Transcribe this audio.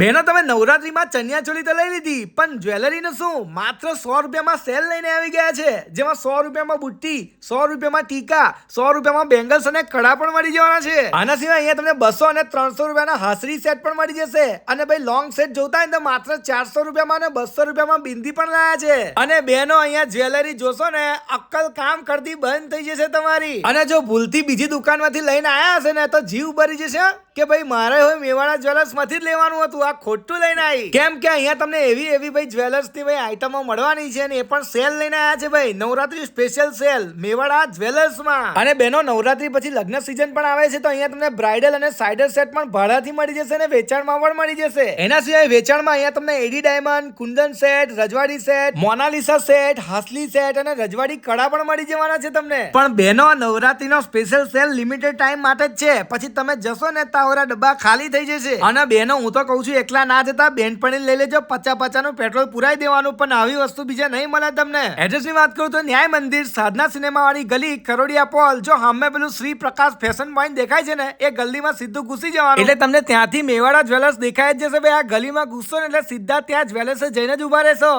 બહેનો, તમે નવરાત્રીમાં ચણિયા ચોળી તો લઈ લીધી, પણ જ્વેલરીનું શું? માત્ર સો રૂપિયામાં સેલ લઈને આવી ગયા છે. જેમાં સો રૂપિયામાં બુટ્ટી, સો રૂપિયામાં ટીકા, સો રૂપિયામાં બેંગલ્સ અને કડા પણ મળી જવાના છે. આના સિવાય અહીંયા તમને બસો અને ત્રણસો રૂપિયાના હાસરી સેટ પણ મળી જશે. અને ભાઈ લોંગ સેટ જોતા હોય તો માત્ર ચારસો રૂપિયામાં અને બસો રૂપિયામાં બિંદી પણ લાયા છે. અને બહેનો, અહીંયા જ્વેલરી જોશો ને, અક્કલ કામ કરતી બંધ થઈ જશે તમારી. અને જો ભૂલથી બીજી દુકાનમાંથી લઈને આયા હશે ને, તો જીવ ભરી જશે. કે ભાઈ મારે હવે મેવાડા જ્વેલર્સમાંથી જ લેવાનું હતું આ ખોટું લઈને આવી. કેમ કે અહીંયા તમને એવી એવી ભાઈ જ્વેલર્સની ભાઈ આઈટમો મળવાની છે ને એ પણ સેલ લઈને આવ્યા છે ભાઈ. નવરાત્રી સ્પેશિયલ સેલ મેવાડા જ્વેલર્સમાં. અને બેનો નવરાત્રી પછી લગ્ન સિઝન પણ આવે છે તો અહીંયા તમને બ્રાઇડલ અને સાઇડર સેટ પણ ભાડાથી મળી જશે અને વેચાણમાં પણ મળી જશે. એના સિવાય વેચાણમાં અહીંયા તમને એડી ડાયમંડ કુંદન સેટ રજવાડી સેટ મોનાલિસા સેટ હાસલી સેટ અને રજવાડી કડા પણ મળી જવાના છે તમને. પણ બેનો નવરાત્રીનો સ્પેશિયલ સેલ લિમિટેડ ટાઈમ માટે જ છે. પછી તમે જશો ને તાવરા ડબ્બા ખાલી થઈ જશે. અને બેનો હું તો કહું છું એકલા ના જતા બેનપણી લઈ લેજો પચા પચાનું પેટ્રોલ પુરાઈ દેવાનું પણ આવી વસ્તુ બીજા નહીં મળે તમને. એડ્રેસની વાત કરું તો ન્યાય મંદિર સાધના સિનેમા વાળી ગલી કરોડિયા પોલ જો સામે પેલું શ્રી પ્રકાશ ફેશન પોઈન્ટ દેખાય છે ને એ ગલીમાં સીધું ઘૂસી જવાનું. એટલે તમને ત્યાંથી મેવાડા જ્વેલર્સ દેખાય જ જશે ભાઈ આ ગલીમાં ઘૂસશો ને એટલે સીધા ત્યાં જ્વેલર્સ જઈને જ ઊભા રહેશો.